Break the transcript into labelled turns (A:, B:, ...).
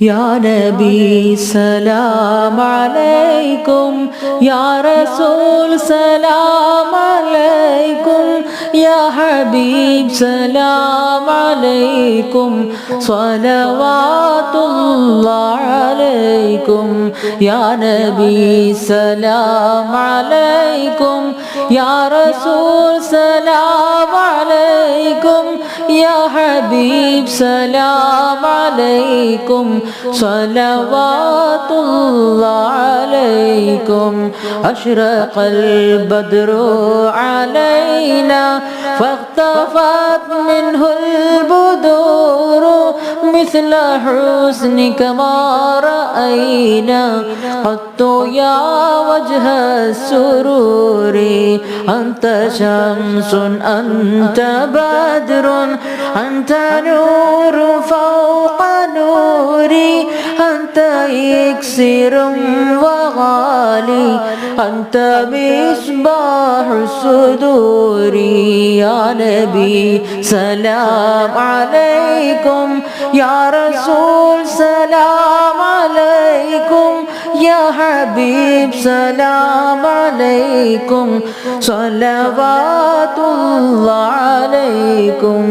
A: يا نبي سلام عليكم. يا رسول سلام عليكم. يا حبيب سلام عليكم. صلوات الله عليكم. يا نبي سلام عليكم. يا رسول سلام يا حبيب سلام عليكم. صلوات الله عليكم. أشرق البدر علينا. فاختفت منه البدور مثل حسنك ما رأينا. قط يا وجه السرور أنت شمس أنت بدر أنت نور فوق نوري أنت إكسير وغالي. أنت مصباح الصدور يا نبي. سلام عليكم يا رسول سلام عليكم يا حبيب. سلام عليكم صلوات الله عليكم.